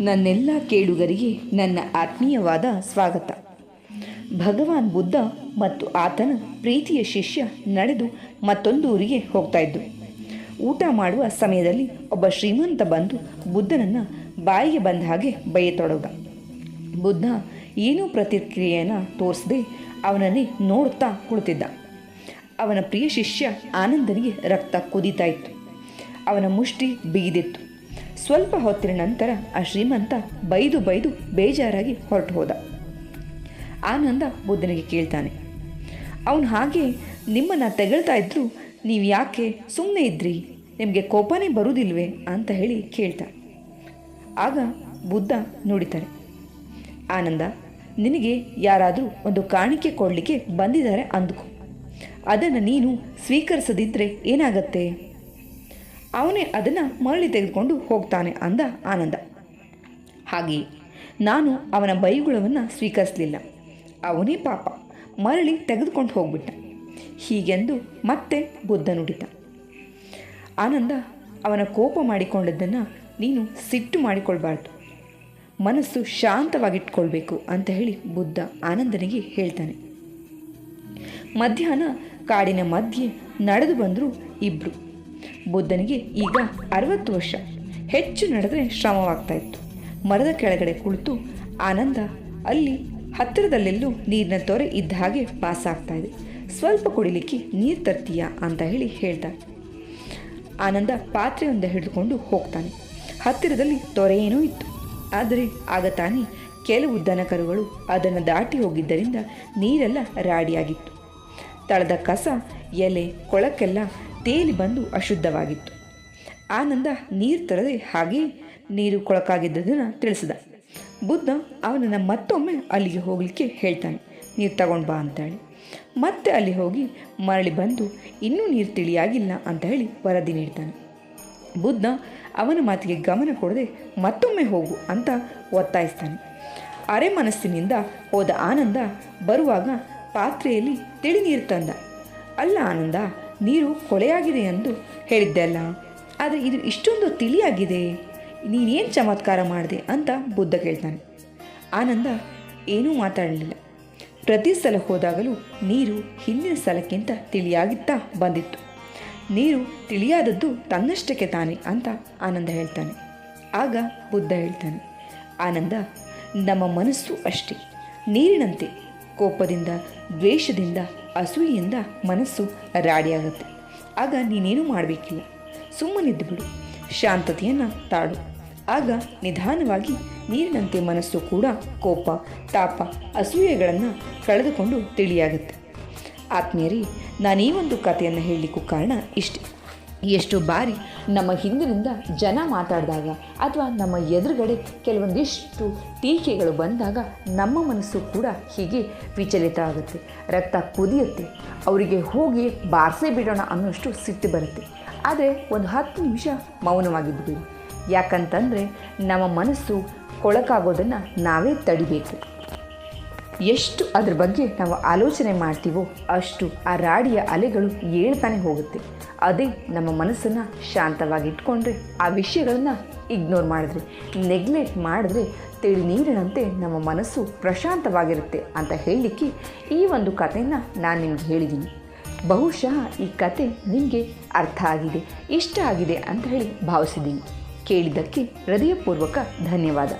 ನನ್ನೆಲ್ಲ ಕೇಳುಗರಿಗೆ ನನ್ನ ಆತ್ಮೀಯವಾದ ಸ್ವಾಗತ. ಭಗವಾನ್ ಬುದ್ಧ ಮತ್ತು ಆತನ ಪ್ರೀತಿಯ ಶಿಷ್ಯ ನಡೆದು ಮತ್ತೊಂದು ಊರಿಗೆ ಹೋಗ್ತಾ ಇದ್ದರು ಊಟ ಮಾಡುವ ಸಮಯದಲ್ಲಿ ಒಬ್ಬ ಶ್ರೀಮಂತ ಬಂದು ಬುದ್ಧನನ್ನು ಬಾಯಿಗೆ ಬಂದ ಹಾಗೆ ಬೈಯತೊಡಗ. ಬುದ್ಧ ಏನೂ ಪ್ರತಿಕ್ರಿಯೆಯನ್ನು ತೋರಿಸದೆ ಅವನನ್ನೇ ನೋಡುತ್ತಾ ಕುಳಿತಿದ್ದ. ಅವನ ಪ್ರಿಯ ಶಿಷ್ಯ ಆನಂದನಿಗೆ ರಕ್ತ ಕುದೀತಾ ಅವನ ಮುಷ್ಟಿ ಬಿಗಿದಿತ್ತು. ಸ್ವಲ್ಪ ಹೊತ್ತಿನ ನಂತರ ಆ ಶ್ರೀಮಂತ ಬೈದು ಬೈದು ಬೇಜಾರಾಗಿ ಹೊರಟು ಹೋದ. ಆನಂದ ಬುದ್ಧನಿಗೆ ಕೇಳ್ತಾನೆ, ಅವನು ಹಾಗೆ ನಿಮ್ಮನ್ನು ತೆಗಳ್ತಾ ಇದ್ದರೂ ನೀವು ಯಾಕೆ ಸುಮ್ಮನೆ ಇದ್ರಿ? ನಿಮಗೆ ಕೋಪನೇ ಬರುವುದಿಲ್ವೇ ಅಂತ ಹೇಳಿ ಕೇಳ್ತಾನೆ ಆಗ ಬುದ್ಧ ನುಡಿತಾರೆ ಆನಂದ, ನಿನಗೆ ಯಾರಾದರೂ ಒಂದು ಕಾಣಿಕೆ ಕೊಡಲಿಕ್ಕೆ ಬಂದಿದ್ದಾರೆ ಅಂದುಕೊ. ಅದನ್ನು ನೀನು ಸ್ವೀಕರಿಸದಿದ್ದರೆ ಏನಾಗತ್ತೆ? ಅವನೇ ಅದನ್ನು ಮರಳಿ ತೆಗೆದುಕೊಂಡು ಹೋಗ್ತಾನೆ ಅಂದ ಆನಂದ. ಹಾಗೆಯೇ ನಾನು ಅವನ ಬೈಗುಳವನ್ನು ಸ್ವೀಕರಿಸಲಿಲ್ಲ. ಅವನೇ ಪಾಪ, ಮರಳಿ ತೆಗೆದುಕೊಂಡು ಹೋಗ್ಬಿಟ್ಟ. ಹೀಗೆಂದು ಮತ್ತೆ ಬುದ್ಧ ನುಡಿತ. ಆನಂದ ಅವನ ಕೋಪ ಮಾಡಿಕೊಂಡದ್ದನ್ನು ನೀನು ಸಿಟ್ಟು ಮಾಡಿಕೊಳ್ಬಾರ್ದು. ಮನಸ್ಸು ಶಾಂತವಾಗಿಟ್ಕೊಳ್ಬೇಕು ಅಂತ ಹೇಳಿ ಬುದ್ಧ ಆನಂದನಿಗೆ ಹೇಳ್ತಾನೆ. ಮಧ್ಯಾಹ್ನ ಕಾಡಿನ ಮಧ್ಯೆ ನಡೆದು ಬಂದರು ಇಬ್ಬರು ಬುದ್ಧನಿಗೆ ಈಗ ಅರವತ್ತು ವರ್ಷ. ಹೆಚ್ಚು ನಡೆದರೆ ಶ್ರಮವಾಗ್ತಾ ಇತ್ತು. ಮರದ ಕೆಳಗಡೆ ಕುಳಿತು ಆನಂದ ಅಲ್ಲಿ ಹತ್ತಿರದಲ್ಲೆಲ್ಲೂ ನೀರಿನ ತೊರೆ ಇದ್ದ ಹಾಗೆ ಪಾಸ್ ಆಗ್ತಾ ಇದೆ. ಸ್ವಲ್ಪ ಕುಡಿಲಿಕ್ಕೆ ನೀರು ತರ್ತೀಯಾ ಅಂತ ಹೇಳಿ ಹೇಳ್ದ ಆನಂದ ಪಾತ್ರೆಯೊಂದ ಹಿಡಿದುಕೊಂಡು ಹೋಗ್ತಾನೆ. ಹತ್ತಿರದಲ್ಲಿ ತೊರೆ ಏನೂ ಇತ್ತು. ಆದರೆ ಆಗ ತಾನೇ ಕೆಲವು ದನಕರುಗಳು ಅದನ್ನು ದಾಟಿ ಹೋಗಿದ್ದರಿಂದ ನೀರೆಲ್ಲ ರಾಡಿಯಾಗಿತ್ತು. ತಳದ ಕಸ, ಎಲೆ ಕೊಳಕ್ಕೆಲ್ಲ ತೇಲಿ ಬಂದು ಅಶುದ್ಧವಾಗಿತ್ತು. ಆನಂದ ನೀರು ತರದೆ ಹಾಗೆ ನೀರು ಕೊಳಕಾಗಿದ್ದದನ್ನು ತಿಳಿಸಿದ. ಬುದ್ಧ ಅವನನ್ನು ಮತ್ತೊಮ್ಮೆ ಅಲ್ಲಿಗೆ ಹೋಗಲಿಕ್ಕೆ ಹೇಳ್ತಾನೆ, ನೀರು ತಗೊಂಡು ಬಾ ಅಂತೇಳಿ ಮತ್ತೆ ಅಲ್ಲಿ ಹೋಗಿ ಮರಳಿ ಬಂದು, ಇನ್ನೂ ನೀರು ತಿಳಿಯಾಗಿಲ್ಲ ಅಂತ ಹೇಳಿ ವರದಿ ನೀಡ್ತಾನೆ. ಬುದ್ಧ ಅವನ ಮಾತಿಗೆ ಗಮನ ಕೊಡದೆ, ಮತ್ತೊಮ್ಮೆ ಹೋಗು ಅಂತ ಒತ್ತಾಯಿಸ್ತಾನೆ. ಅರೆ ಮನಸ್ಸಿನಿಂದ ಹೋದ ಆನಂದ ಬರುವಾಗ ಪಾತ್ರೆಯಲ್ಲಿ ತಿಳಿ ನೀರು ತಂದ. ಅಲ್ಲ ಆನಂದ ನೀರು ಕೊಳೆಯಾಗಿದೆ ಎಂದು ಹೇಳಿದ್ದೆ ಅಲ್ಲ ಆದರೆ ಇದು ಇಷ್ಟೊಂದು ತಿಳಿಯಾಗಿದೆ. ನೀನೇನು ಚಮತ್ಕಾರ ಮಾಡಿದೆ ಅಂತ ಬುದ್ಧ ಕೇಳ್ತಾನೆ. ಆನಂದ ಏನೂ ಮಾತಾಡಲಿಲ್ಲ. ಪ್ರತಿ ಸಲ ಹೋದಾಗಲೂ ನೀರು ಹಿಂದಿನ ಸಲಕ್ಕಿಂತ ತಿಳಿಯಾಗಿತ್ತಾ ಬಂದಿತ್ತು. ನೀರು ತಿಳಿಯಾದದ್ದು ತನ್ನಷ್ಟಕ್ಕೆ ತಾನೆ ಅಂತ ಆನಂದ ಹೇಳ್ತಾನೆ. ಆಗ ಬುದ್ಧ ಹೇಳ್ತಾನೆ, ಆನಂದ, ನಮ್ಮ ಮನಸ್ಸು ಅಷ್ಟೇ. ನೀರಿನಂತೆ ಕೋಪದಿಂದ, ದ್ವೇಷದಿಂದ, ಅಸೂಯೆಯಿಂದ ಮನಸ್ಸು ರಾಡಿಯಾಗುತ್ತೆ. ಆಗ ನೀನೇನು ಮಾಡಬೇಕಿಲ್ಲ. ಸುಮ್ಮನಿದ್ದು ಬಿಡು. ಶಾಂತತೆಯನ್ನು ತಾಳು. ಆಗ ನಿಧಾನವಾಗಿ ನೀರಿನಂತೆ ಮನಸ್ಸು ಕೂಡ ಕೋಪ, ತಾಪ, ಅಸೂಯೆಗಳನ್ನು ಕಳೆದುಕೊಂಡು ತಿಳಿಯಾಗುತ್ತೆ. ಆತ್ಮೀಯರಿ, ನಾನೀ ಒಂದು ಕಥೆಯನ್ನು ಹೇಳಲಿಕ್ಕೂ ಕಾರಣ ಇಷ್ಟೆ. ಎಷ್ಟು ಬಾರಿ ನಮ್ಮ ಹಿಂದಿನಿಂದ ಜನ ಮಾತಾಡಿದಾಗ ಅಥವಾ ನಮ್ಮ ಎದುರುಗಡೆ ಕೆಲವೊಂದಿಷ್ಟು ಟೀಕೆಗಳು ಬಂದಾಗ ನಮ್ಮ ಮನಸ್ಸು ಕೂಡ ಹೀಗೆ ವಿಚಲಿತ ಆಗುತ್ತೆ. ರಕ್ತ ಕುದಿಯುತ್ತೆ. ಅವರಿಗೆ ಹೋಗಿ ಬಾರಿಸೇ ಬಿಡೋಣ ಅನ್ನೋಷ್ಟು ಸಿಟ್ಟು ಬರುತ್ತೆ. ಆದರೆ ಒಂದು ಹತ್ತು ನಿಮಿಷ ಮೌನವಾಗಿದ್ದು ಯಾಕಂತಂದರೆ ನಮ್ಮ ಮನಸ್ಸು ಕೊಳಕಾಗೋದನ್ನು ನಾವೇ ತಡಿಬೇಕು. ಎಷ್ಟು ಅದ್ರ ಬಗ್ಗೆ ನಾವು ಆಲೋಚನೆ ಮಾಡ್ತೀವೋ ಅಷ್ಟು ಆ ರಾಡಿಯ ಅಲೆಗಳು ಏಳ್ತಾನೆ ಹೋಗುತ್ತೆ. ಅದೇ ನಮ್ಮ ಮನಸ್ಸನ್ನು ಶಾಂತವಾಗಿ ಇಟ್ಕೊಂಡ್ರೆ ಆ ವಿಷಯಗಳನ್ನು ಇಗ್ನೋರ್ ಮಾಡಿದ್ರೆ ನೆಗ್ಲೆಕ್ಟ್ ಮಾಡಿದ್ರೆ ತಿಳಿ ನೀರಿನಂತೆ ನಮ್ಮ ಮನಸ್ಸು ಪ್ರಶಾಂತವಾಗಿರುತ್ತೆ ಅಂತ ಹೇಳಲಿಕ್ಕೆ ಈ ಒಂದು ಕಥೆಯನ್ನು ನಾನು ನಿಮ್ಗೆ ಹೇಳಿದ್ದೀನಿ ಬಹುಶಃ ಈ ಕತೆ ನಿಮಗೆ ಅರ್ಥ ಆಗಿದೆ, ಇಷ್ಟ ಆಗಿದೆ ಅಂತ ಹೇಳಿ ಭಾವಿಸಿದ್ದೀನಿ ಕೇಳಿದ್ದಕ್ಕೆ ಹೃದಯಪೂರ್ವಕ ಧನ್ಯವಾದ.